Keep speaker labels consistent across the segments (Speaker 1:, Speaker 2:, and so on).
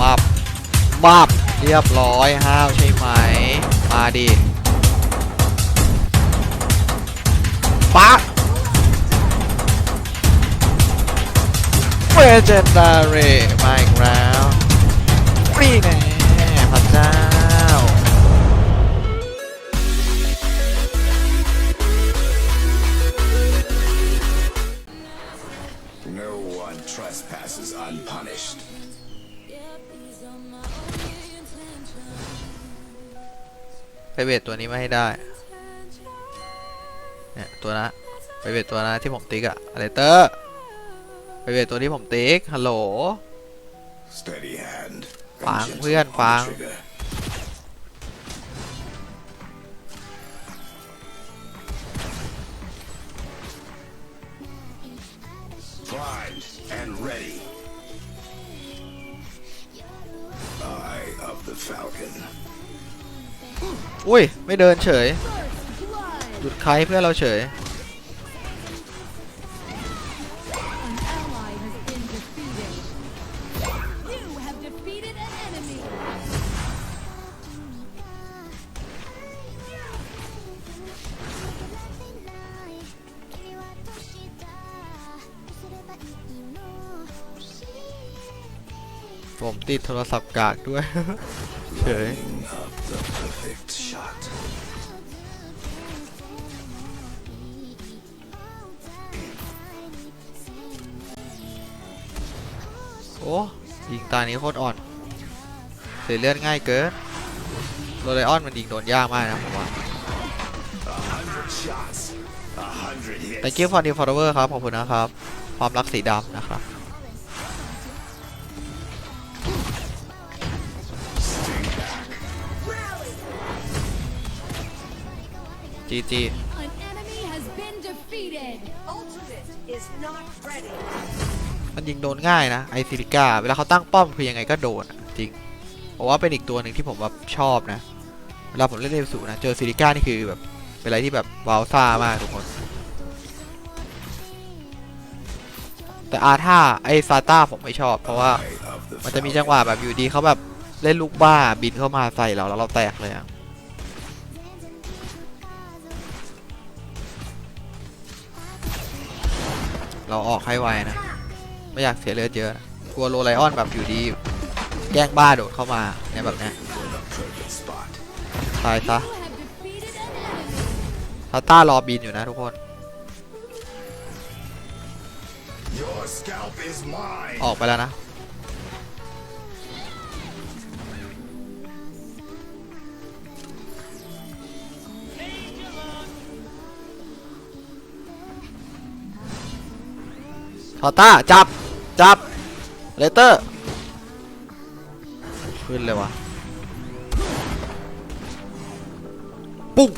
Speaker 1: บับบับเรียบร้อยห้าวใช่ไหม มาดิปะเวเจนดาเรมาอีกแล้วนี่แน่พระเจ้า เวทตัวนี้มาให้ได้เนี่ยตัวนะไปเวทตัวนะที่ผมติ๊กอะอะไรเตอร์ไปเวทตัวที่ผมติ๊กฮัลโหล
Speaker 2: Steady hand. and
Speaker 1: Phang,
Speaker 2: gentle
Speaker 1: Huyên,
Speaker 2: on the
Speaker 1: อุ้ย ไม่เดินเฉย หยุดใครเพื่อเราเฉย ผมติดโทรศัพท์กากด้วย เฉย
Speaker 2: perfect shot.
Speaker 1: โอ้ยิงตานี้โคตรอ่อนเสียเลือดง่ายเกินโรไลออนมันยิงโดนยากมากนะผมว่า
Speaker 2: A hundred shots. A hundred hits.
Speaker 1: thank you for the follower ครับ ขอบคุณนะครับ ความรักสีดำนะครับ มันยิงโดนง่ายนะไอซิลิก้าเวลาเขาตั้งป้อมคือยังไงก็โดนจริงเพราะว่าเป็นอีกตัวหนึ่งที่ผมแบบชอบนะเวลาผมเล่นเอลสูนะเจอซิลิก้านี่คือแบบเป็นอะไรที่แบบว้าวซ่ามากทุกคน แต่อาท่าไอซาต้าผมไม่ชอบ เพราะว่ามันจะมีจังหวะแบบอยู่ดีเขาแบบเล่นลูกบ้าบินเข้ามาใส่เราแล้วเราแตกเลยอะ เราออกให้ไวนะ ไม่อยากเสียเลือดเยอะกลัวโรไลออนแบบอยู่ดีแย่งบ้าโดดเข้ามาเนี่ยแบบเนี้ยตายซะทาต้ารอบินอยู่นะทุกคน ออกไปแล้วนะ ทอต้าจับ จับ เลเตอร์ ขึ้นเลยวะปุ้ง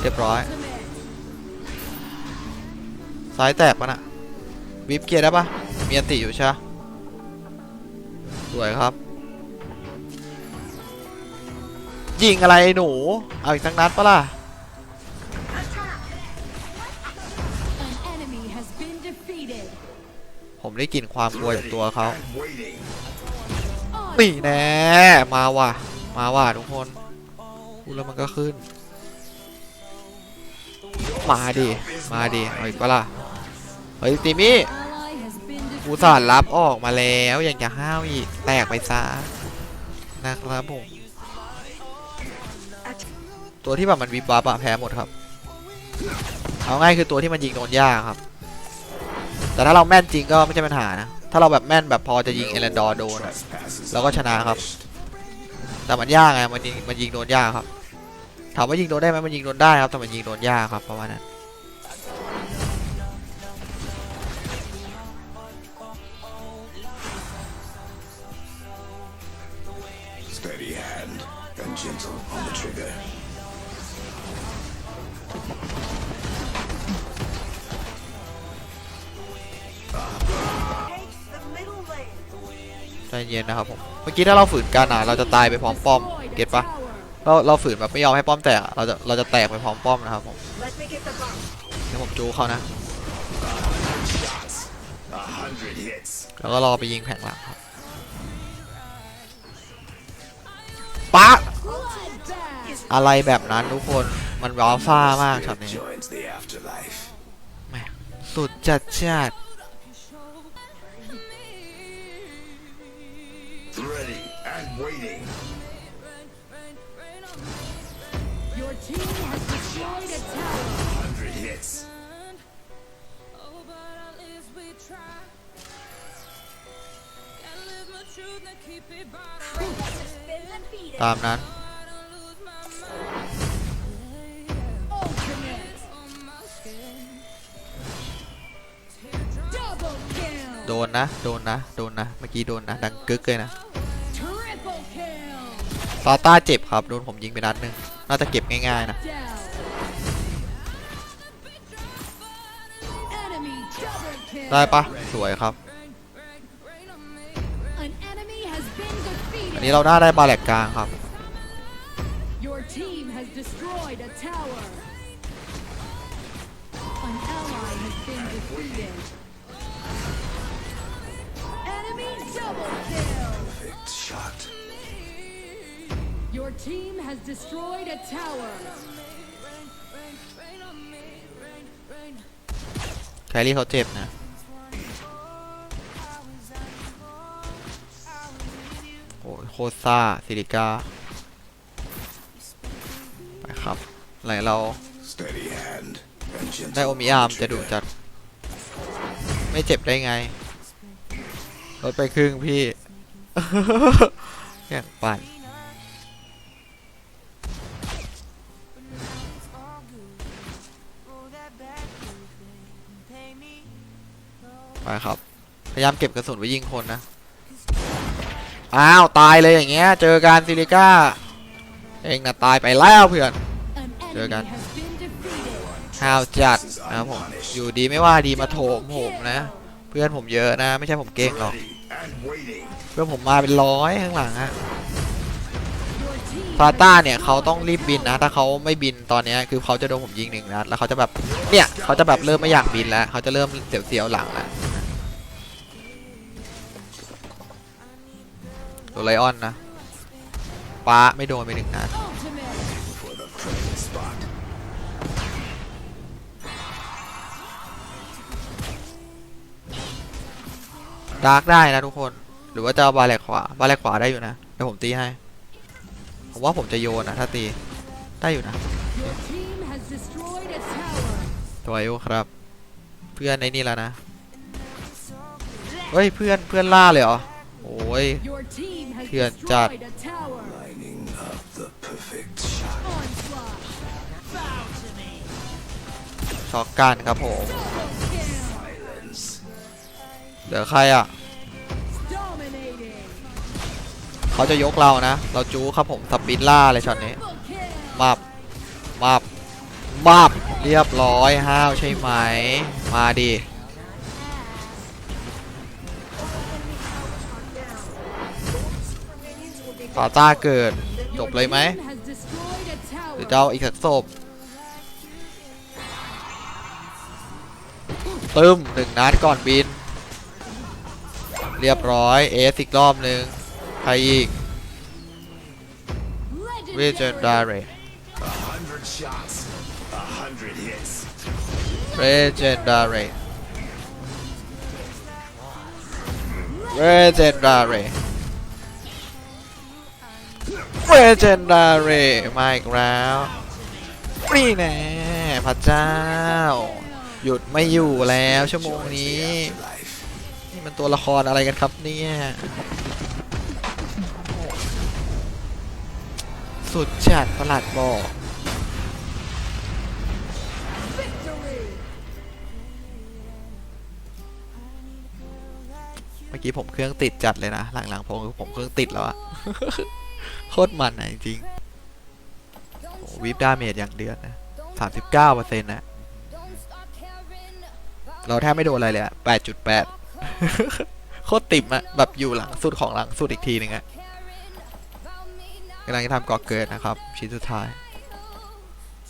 Speaker 1: เรียบร้อยซ้ายแตกปะน่ะวิปเกียร์ได้ปะมีอันติอยู่ใช่สวยครับ ยิงอะไรหนู เอาอีกสักนัดปะล่ะ ได้กลิ่นความกลัวจากตัวเขา
Speaker 2: And waiting.
Speaker 1: นี่แน่มาว่ะ มาว่ะทุกคนพูดแล้วมันก็ขึ้น มาดิมาดิเอาอีกปะล่ะเฮ้ยติมี่
Speaker 3: Ally has been
Speaker 1: กู
Speaker 3: defeated.
Speaker 1: สารรับออกมาแล้วยังจะห้าวอีกแตกไปซะนะครับผมตัวที่แบบมันวิบวับอะแพ้หมดครับ เอาง่ายคือตัวที่มันยิงโดนยากครับ แต่ถ้าเราแม่นจริงก็ไม่ใช่ปัญหานะ ถ้าเราแบบแม่นแบบพอจะยิงเอเลนดอร์โดนอะเราก็ชนะครับ แต่มันยากไงมันยิงมันยิงโดนยากครับ ถามว่ายิงโดนได้ไหมมันยิงโดนได้ครับแต่มันยิงโดนยากครับประมาณนั้น
Speaker 2: Steady hand and gentle on the trigger.
Speaker 1: ใจเย็นนะครับผมเมื่อกี้ถ้าเราฝืนกันอะเราจะตายไปพร้อมป้อมเก็ตปะเราเราฝืนแบบไม่ยอมให้ป้อมแตกเราจะเราจะแตกไปพร้อมป้อมนะครับผมเดี๋ยวผมจูเขานะแล้วก็รอไปยิงแผงหลังครับ
Speaker 4: ปะ
Speaker 1: อะไรแบบนั้นทุกคนมันว้าวซ่ามากช็อตนี้สุดจัด
Speaker 3: ชาติ
Speaker 1: ตามนั้น โดนนะ โดนนะ โดนนะ เมื่อกี้โดนนะ ดังกึกเลยนะ
Speaker 3: Triple kill.
Speaker 1: ซาต้าเจ็บครับ โดนผมยิงไปนัดหนึ่งน่าจะเก็บง่ายๆนะได้ปะสวยครับ นนี้
Speaker 3: defeated.
Speaker 1: เราน่าได้บาแหลกกลางครับ
Speaker 3: Your team has destroyed a tower. An ally has been defeated. Enemy double kill.
Speaker 2: Perfect shot.
Speaker 3: Your team has destroyed a tower.
Speaker 1: แครี่เขาเจ็บนะ โอ้ยโคตรซ่าซิลิก้าไปครับไหลเรา
Speaker 2: Steady hand and gentle.
Speaker 1: ได้โอมิอาร์มจะดุจัด ไม่เจ็บได้ไงลดไปครึ่งพี่อย่างปั่นไปครับ พยายามเก็บกระสุนไว้ยิงคนนะ อ้าวตายเลยอย่างเงี้ย เจอการซิลิก้า เองนะตายไปแล้วเพื่อน
Speaker 3: An
Speaker 1: Chưa
Speaker 3: enemy
Speaker 1: cắn.
Speaker 3: has been defeated.
Speaker 1: ห้าวจัดนะผมอยู่ดีไม่ว่าดีมาโถมผมนะ เพื่อนผมเยอะนะ ไม่ใช่ผมเก่งหรอก เพื่อนผมมาเป็นร้อยข้างหลังฮะ
Speaker 3: Your team
Speaker 1: ซาต้าเนี่ยเขาต้องรีบบินนะ ถ้าเขาไม่บินตอนนี้คือเขาจะโดนผมยิงหนึ่งนัดแล้วเขาจะแบบเนี่ยเขาจะแบบเริ่มไม่อยากบินแล้วเขาจะเริ่มเสียวๆหลังแล้ว ตัวไลออนนะป้าไม่โดนไปหนึ่งนัดดาร์กได้นะทุกคน หรือว่าจะเอาบาแลกขวา บาแลกขวาได้อยู่นะ เดี๋ยวผมตีให้ ผมว่าผมจะโยนนะ ถ้าตี ได้อยู่นะตัวอายุครับ เพื่อนไอ้นี่แล้วนะ เฮ้ย เพื่อนเพื่อนล่าเลยเหรอ โอ้ย
Speaker 2: ถื่อนจั
Speaker 3: ด
Speaker 1: ช็อกกันครับผม เดี๋ยวใครอะ เขาจะยกเรานะ เราจู้ครับผมสปินล่าเลยช็อตนี้มาบมาบมาบเรียบร้อยห้าวใช่ไหม มาดี ฟาต้าเกิด จบเลยไหมหรือ
Speaker 3: tower.
Speaker 1: จะเอาอีกสักศพตึมหนึ่งนัดก่อนบิน เรียบร้อยเอสอีกรอบหนึ่งใครอีกเวเจนดา
Speaker 3: Legendary.
Speaker 1: เร
Speaker 2: A hundred shots. A hundred hits.
Speaker 1: เวเจนดารเว เจนดาเรเวเจนดาเรมาอีกแล้วนี่แน่พระเจ้า หยุดไม่อยู่แล้วชั่วโมงนี้ นี่มันตัวละครอะไรกันครับเนี่ยสุดจัดประหลัดบอกเมื่อกี้ผมเครื่องติดจัดเลยนะ หลังๆผมผมเครื่องติดแล้วอะ โคตรมันอะจริงโอ้วิปดาเมจอย่างเดือดนะสามสิบเก้าเปอร์เซ็นต์นะเราแทบไม่โดนอะไรเลยอะแปดจุดแปดโคตรติ่มอะแบบอยู่หลังสุดของหลังสุดอีกทีหนึ่งอะกำลังจะทำก่อเกิดนะครับ ชิ้นสุดท้าย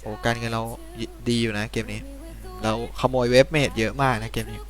Speaker 1: โอ้การเงินเราดีอยู่นะเกมนี้ เราขโมยเว็บเมดเยอะมากนะเกมนี้